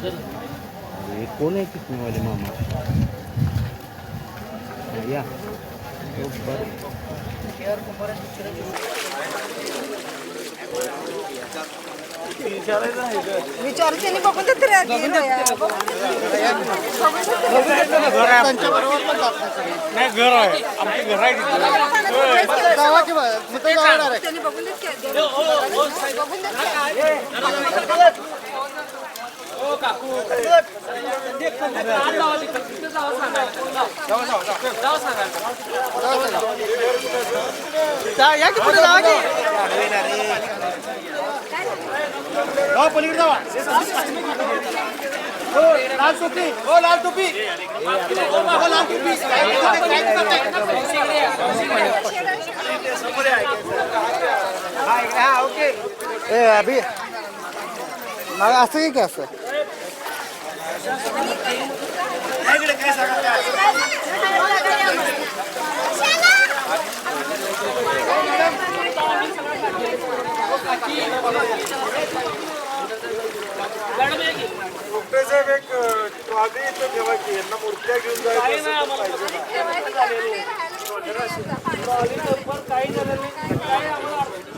हे कोण आहे किसमेवाले मामा हा, या हो, बरं. विचारू त्यांनी बघून तर आधी नाही घर आहे. आमची घर आहे तिथे. त्यांनी बघून देत की. बघून देत की. लाल टोपी हो लाल टोपी हो लाल टोपी ए अभि असं की काय असं साहेब एक ट्रॉली इथं ठेवायची यांना मूर्त्या घेऊन जायचं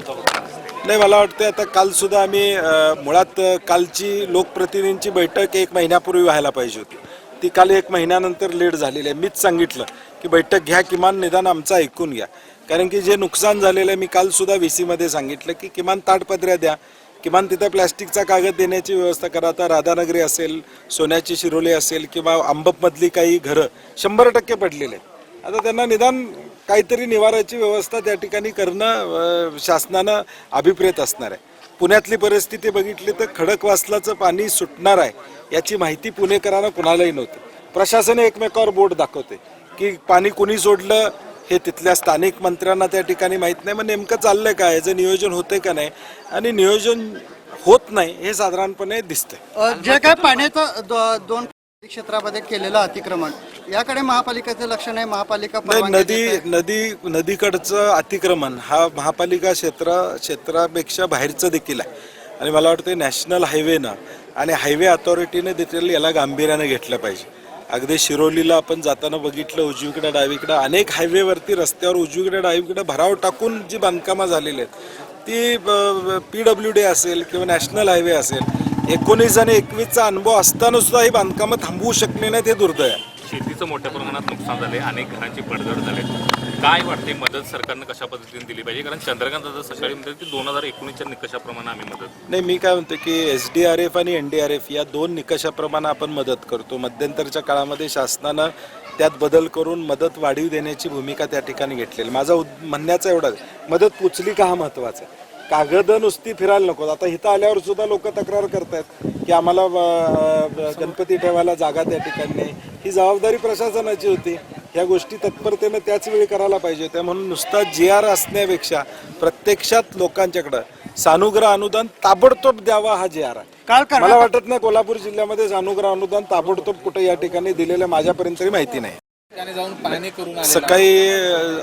नाही नाही मला वाटतं आता कालसुद्धा आम्ही मुळात कालची लोकप्रतिनिधींची बैठक एक महिन्यापूर्वी व्हायला पाहिजे होती. ती काल एक महिन्यानंतर लेट झालेली आहे. मीच सांगितलं की बैठक घ्या किमान निदान आमचं ऐकून घ्या. कारण की जे नुकसान झालेलं आहे मी कालसुद्धा व्ही सीमध्ये सांगितलं की किमान ताटपत्र्या द्या. किमान तिथं प्लॅस्टिकचा कागद देण्याची व्यवस्था करा. आता राधानगरी असेल सोन्याची शिरोली असेल किंवा आंबपमधली काही घरं शंभर टक्के पडलेले आहेत. आता त्यांना निदान काहीतरी निवाराची व्यवस्था त्या ठिकाणी करणं शासनानं अभिप्रेत असणार आहे. पुण्यातली परिस्थिती बघितली तर खडकवासलाचं पाणी सुटणार आहे याची माहिती पुणेकरांना कुणालाही नव्हती. प्रशासन एकमेकावर बोट दाखवते की पाणी कुणी सोडलं हे तिथल्या स्थानिक मंत्र्यांना त्या ठिकाणी माहीत नाही. मग नेमकं चाललंय काय? याचं नियोजन होतंय का नाही? आणि नियोजन होत नाही हे साधारणपणे दिसतंय. जे काय पाण्याचं दोन क्षेत्रामध्ये केलेलं अतिक्रमण. याकडे महापालिकेचं लक्ष नाही महापालिका नाही परवानगी नदी देते. नदी नदीकडचं अतिक्रमण हा महापालिका क्षेत्र क्षेत्रापेक्षा बाहेरचं देखील आहे. आणि मला वाटतं नॅशनल हायवेनं आणि हायवे अथॉरिटीने देखील याला गांभीर्याने घेतलं पाहिजे. अगदी शिरोलीला आपण जाताना बघितलं उजवीकडे डावीकडे अनेक हायवेवरती रस्त्यावर उजवीकडे डावीकडे भराव टाकून जी बांधकामं झालेली आहेत ती पी डब्ल्यू डी असेल किंवा नॅशनल हायवे असेल एकोणीस आणि एकवीसचा अनुभव असताना सुद्धा ही बांधकामं थांबवू शकली नाहीत हे दुर्दैव आहे. शेतीचं मोठ्या प्रमाणात नुकसान झाले अनेक घरांची पडझड झाले काय वाटते मदत सरकारनं कशा पद्धतीने दिली पाहिजे? कारण चंद्रकांत दादा सकाळी म्हणतात की दोन हजार एकोणीसच्या निकषाप्रमाणे आम्ही मदत नाही मी काय म्हणतो की एस डी आर एफ आणि एन डी आर एफ या दोन निकषाप्रमाणे आपण मदत करतो. मध्यंतरच्या काळामध्ये शासनानं त्यात बदल करून मदत वाढीव देण्याची भूमिका त्या ठिकाणी घेतलेली माझा उद- म्हणण्याचा एवढाच मदत पोचली का हा महत्त्वाचा आहे. कागद नुसती फिरायला नको आता इथं आल्यावर सुद्धा लोक तक्रार करतायत की आम्हाला गणपती ठेवायला जागा त्या ठिकाणी. ही जबाबदारी प्रशासनाची होती. ह्या गोष्टी तत्परतेनं त्याच वेळी करायला पाहिजे होत्या. म्हणून नुसता जी आर असण्यापेक्षा प्रत्यक्षात लोकांच्याकडं सानुग्रह अनुदान ताबडतोब द्यावा हा जी आर आहे. काल मला वाटत नाही कोल्हापूर जिल्ह्यामध्ये सानुग्रह अनुदान ताबडतोब कुठे या ठिकाणी दिलेलं माझ्यापर्यंत तरी माहिती नाही. सकाळी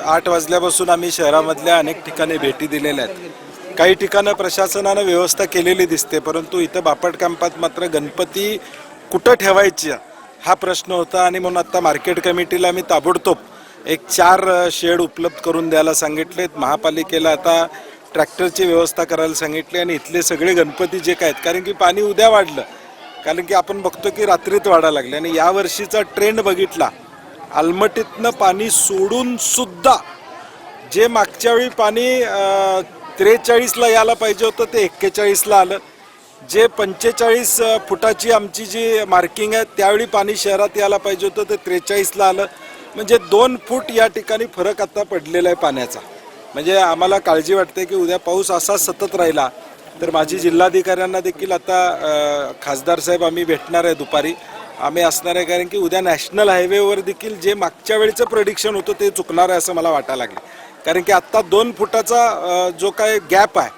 आठ वाजल्यापासून आम्ही शहरामधल्या अनेक ठिकाणी भेटी दिलेल्या आहेत. काही ठिकाणं प्रशासनानं व्यवस्था केलेली दिसते परंतु इथं बापट कॅम्पात मात्र गणपती कुठं ठेवायची हा प्रश्न होता आणि म्हणून आत्ता मार्केट कमिटीला मी ताबडतोब एक चार शेड उपलब्ध करून द्यायला सांगितलेत. महापालिकेला आता ट्रॅक्टरची व्यवस्था करायला सांगितली आणि इथले सगळे गणपती जे काय आहेत कारण की पाणी उद्या वाढलं. कारण की आपण बघतो की रात्रीत वाढायला लागले आणि या वर्षीचा ट्रेंड बघितला आलमटीतनं पाणी सोडून सुद्धा जे मागच्या वेळी पाणी त्रेचाळीसला यायला पाहिजे होतं ते एक्केचाळीसला आलं. जे पंचेचाळीस फुटाची आमची जी मार्किंग आहे त्यावेळी पाणी शहरात यायला पाहिजे होतं ते त्रेचाळीसला आलं. म्हणजे दोन फूट या ठिकाणी फरक आता पडलेला आहे पाण्याचा. म्हणजे आम्हाला काळजी वाटते की उद्या पाऊस असा सतत राहिला तर माझी जिल्हाधिकाऱ्यांना देखील आता खासदार साहेब आम्ही भेटणार आहे दुपारी. आम्ही असणार आहे कारण की उद्या नॅशनल हायवेवर देखील जे मागच्या वेळेचं प्रडिक्शन होतं ते चुकणार आहे असं मला वाटायला लागलं. कारण की आत्ता दोन फुटाचा जो काय गॅप आहे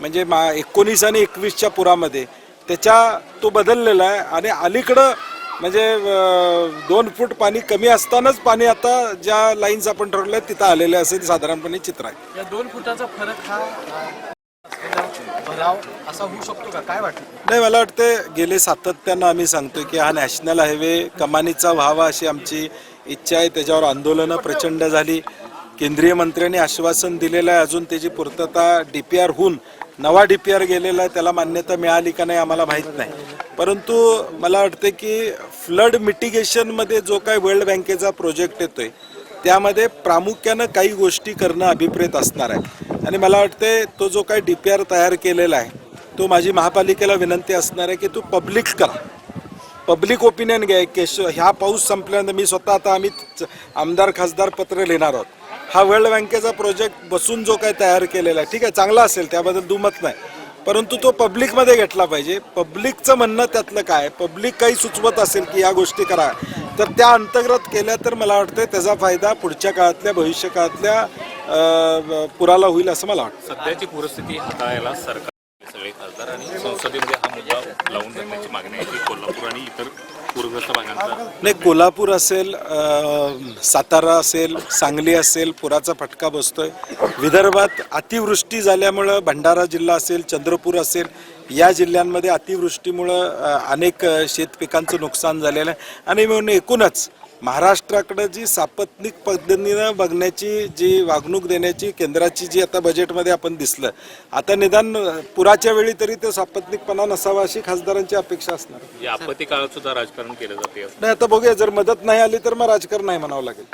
म्हणजे मा एकोणीस आणि एकवीसच्या पुरामध्ये त्याच्या तो बदललेला आहे आणि अलीकडं म्हणजे दोन फूट पाणी कमी असतानाच पाणी आता ज्या लाईन्स आपण ठरवल्या तिथं आलेले असेल साधारणपणे चित्र आहे. या दोन फुटाचा फरक हा भराव असा होऊ शकतो का? काय वाटतं? नाही मला वाटते गेले सातत्यानं आम्ही सांगतोय की हा नॅशनल हायवे कमानीचा व्हावा अशी आमची इच्छा आहे. त्याच्यावर आंदोलनं प्रचंड झाली. केंद्रीय मंत्र्यांनी आश्वासन दिलेलं आहे. अजून त्याची पूर्तता डी पी आर होऊन नवा डी पी आर गेलेला आहे. त्याला मान्यता मिळाली का नाही आम्हाला माहीत नाही. परंतु मला वाटते की फ्लड मिटिगेशनमध्ये जो काय वर्ल्ड बँकेचा प्रोजेक्ट येतोय त्यामध्ये प्रामुख्यानं काही गोष्टी करणं अभिप्रेत असणार आहे. आणि मला वाटते तो जो काही डी पी आर तयार केलेला आहे तो माझी महापालिकेला विनंती असणार आहे की तू पब्लिक करा. पब्लिक ओपिनियन घ्या. केश ह्या पाऊस संपल्यानंतर मी स्वतः आता आम्ही आमदार खासदार पत्र लिहिणार आहोत. हा वर्ल्ड बँकेचा प्रोजेक्ट बसून जो काही तयार केलेला आहे ठीक आहे चांगला असेल त्याबद्दल दुमत नाही. परंतु तो पब्लिकमध्ये घेतला पाहिजे. पब्लिकचं म्हणणं त्यातलं काय? पब्लिक काही सुचवत असेल की या गोष्टी करा. तर त्या अंतर्गत केल्या तर मला वाटतं त्याचा फायदा पुढच्या काळातल्या भविष्य काळातल्या पुराला होईल असं मला वाटतं. सध्याची पूरस्थिती हाताळायला सरकार सगळे खासदार आणि संसदेमध्ये हा मुद्दा लावून धरण्याची मागणी आहे की कोल्हापूर आणि इतर पूरग्रस्त भागांचा नाही कोल्हापूर असेल अ, सातारा असेल सांगली असेल पुराचा फटका बसतोय. विदर्भात अतिवृष्टी झाल्यामुळं भंडारा जिल्हा असेल चंद्रपूर असेल या जिल्ह्यांमध्ये अतिवृष्टीमुळं अ, अनेक अ, शेतपिकांचं नुकसान झालेलं आहे. आणि म्हणून एकूणच महाराष्ट्राकडं जी सापत्निक पद्धतीनं बघण्याची जी वागणूक देण्याची केंद्राची जी आता बजेटमध्ये आपण दिसलं आता निदान पुराच्या वेळी तरी ते सापत्निकपणा नसावा अशी खासदारांची अपेक्षा असणार. या आपत्ती काळात सुद्धा राजकारण केलं जाते. नाही आता बघूया जर मदत नाही आली तर मग राजकारण नाही म्हणावं लागेल.